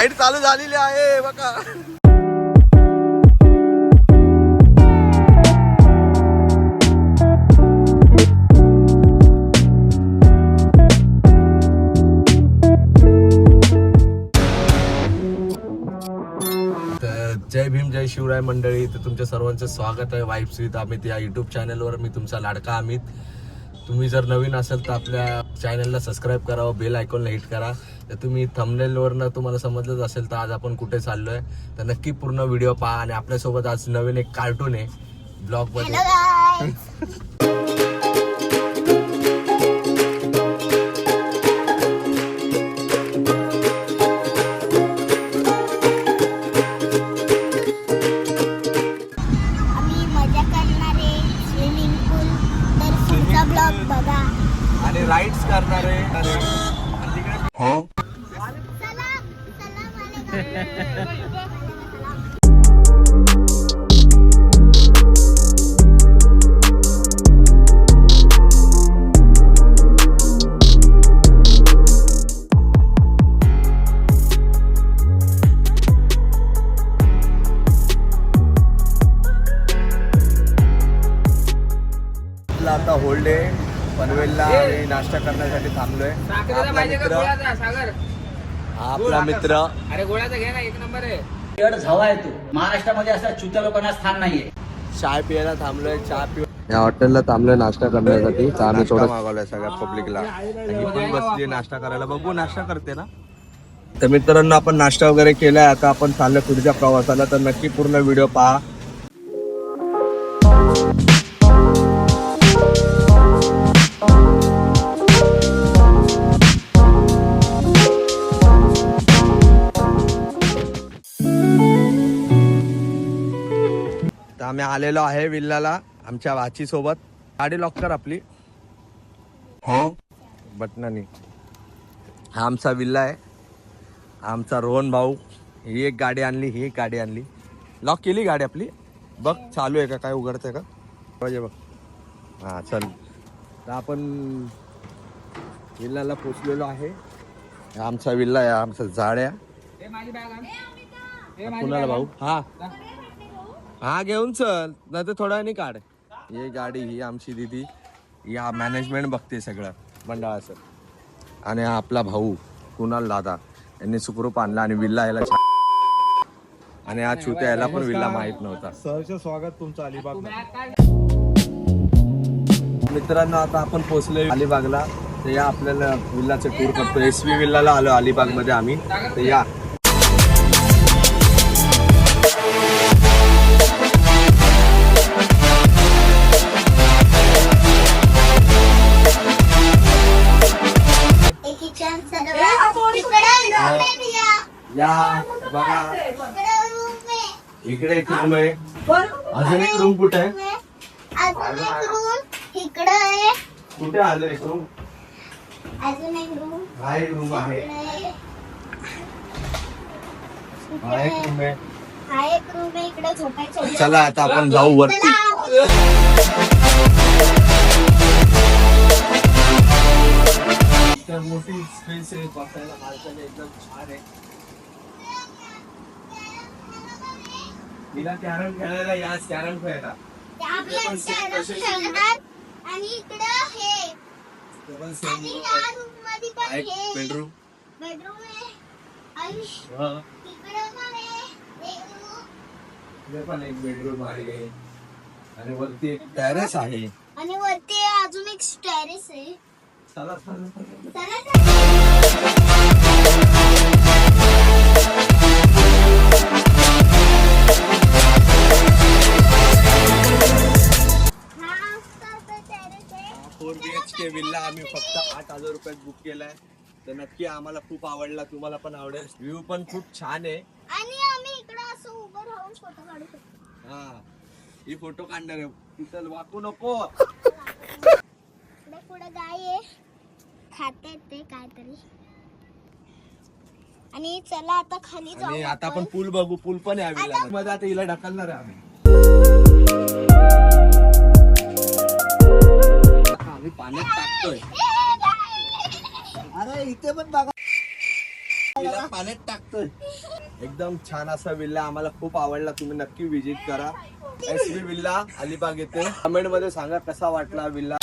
Light चालू झालेली आहे बघा. तर जय भीम जय शिवराय मंडळी. तर तुमच्या सर्वांचं स्वागत आहे. वाईफ विथ अमित या युट्यूब चॅनलवर मी तुमचा लाडका अमित. तुम्ही जर नवीन असाल तर आपल्या चॅनलला सबस्क्राईब करावं बेल आयकॉनला हिट करा. तर तुम्ही थंबनेलवरनं तुम्हाला समजलंच असेल तर आज आपण कुठे चाललोय. तर नक्की पूर्ण व्हिडिओ पहा आणि आपल्यासोबत आज नवीन एक कार्टून आहे. ब्लॉगमध्ये राईड्स करणारे चला चला मला आपला आता होल्ड आहे पनवेलला आणि नाश्ता करण्यासाठी थांबलोय. आपला मित्र आपला मित्र अरे गोळ्याचा घे ना एक नंबर आहे. झावा आहे तो. महाराष्ट्रामध्ये असा चुत्या लोकांना स्थान नाहीये. चाय पियाला थांबलोय चहा पिऊ या हॉटेलला थांबलोय नाश्ता करण्यासाठी. आम्ही थोडं मागवलंय सगळ्या पब्लिकला. ही पण बसली नाश्ता करायला. बघू नाश्ता करते ना. तर मित्रांनो आपण नाश्ता वगैरे केलाय. आता आपण चाललोय पुढच्या प्रवासाला. तर नक्की पूर्ण व्हिडिओ पहा. आम्ही आलेलो आहे विल्लाला आमच्या वाची सोबत. गाडी लॉक कर आपली. हो? बटनानी. हा आमचा विल्ला आहे. हा आमचा रोहन भाऊ. ही एक गाडी आणली ही एक गाडी आणली. लॉक केली गाडी आपली. बघ चालू आहे का काय उघडतंय का? पाहिजे बघ. हा चल. तर आपण विल्लाला पोचलेलो आहे. हा आमचा विल्ला आहे आमचा जाड्या हे माझी बॅग आण. हे माझी कुणाला भाऊ. हा. हा घेऊन चल. नाही तर थोडा वेळाने काढ. ही गाडी ही आमची दिदी. या मॅनेजमेंट बघते सगळं मंडळाचं. आणि हा आपला भाऊ कुणाल दादा. यांनी सुखरूप आणला आणि विल्ला याला छान आणि हा छुत्या याला पण विल्ला माहीत नव्हता. सहर्ष स्वागत तुमचं अलिबाग. मित्रांनो आता आपण पोहोचलोय अलिबागला. तर या आपल्याला विल्लाचे टूर करतो एस व्ही विल्लाला आलो अलिबागमध्ये आम्ही. तर या. या बघा. इकडे एक रूम आहे. अजून एक रूम कुठे आहे? अजून एक रूम. इकडे आहे. कुठे आलं एक रूम? अजून एक रूम. हा एक रूम आहे. हा एक रूम आहे. हा एक रूम आहे. इकडे झोपायचं चला आता आपण जाऊ वरती. मोठी स्पेस आहे. बसायला माणसाला एकदम छान आहे. तिला कॅरम खेळायला या कॅरम खेळायला ते आपल्या शहरात खेळणार आणि इकडं हे. ते पण आणि same या रूममध्ये पण एक हे. बेडरूम बेडरूम आहे. आणि इकडं पण आहे. एक पण बेडरूम आहे. आणि वरती एक टॅरेस आहे. आणि वरती अजून एक स्टेरेस आहे. चला चला चला. चला चला. Four B H K villa आम्ही फक्त आठ हजार रुपयात बुक केलाय. तर नक्की आम्हाला खूप आवडला तुम्हाला पण आवडेल. व्ह्यू पण खूप छान आहे. आणि आम्ही इकडं असं उभं राहून फोटो काढू शकतो. हा. ही फोटो काढणार आहे. तिथं वाकू नको. इकडे पुढे गाय आहे. खाते ते काहीतरी. आणि चला आता खाली जाऊ आता आपण. पूल बघू. पूल पण आहे मध्ये आता हिला ढकलणार आहे आम्ही. पाण्यात टाकतोय! अरे इथे पण बघा. विला पाण्यात टाकतोय. एकदम छान असा विल्ला आम्हाला खूप आवडला. तुम्ही नक्की विजिट करा. एस बी विल्ला अलिबाग येथे कमेंटमध्ये सांगा कसा वाटला विल्ला?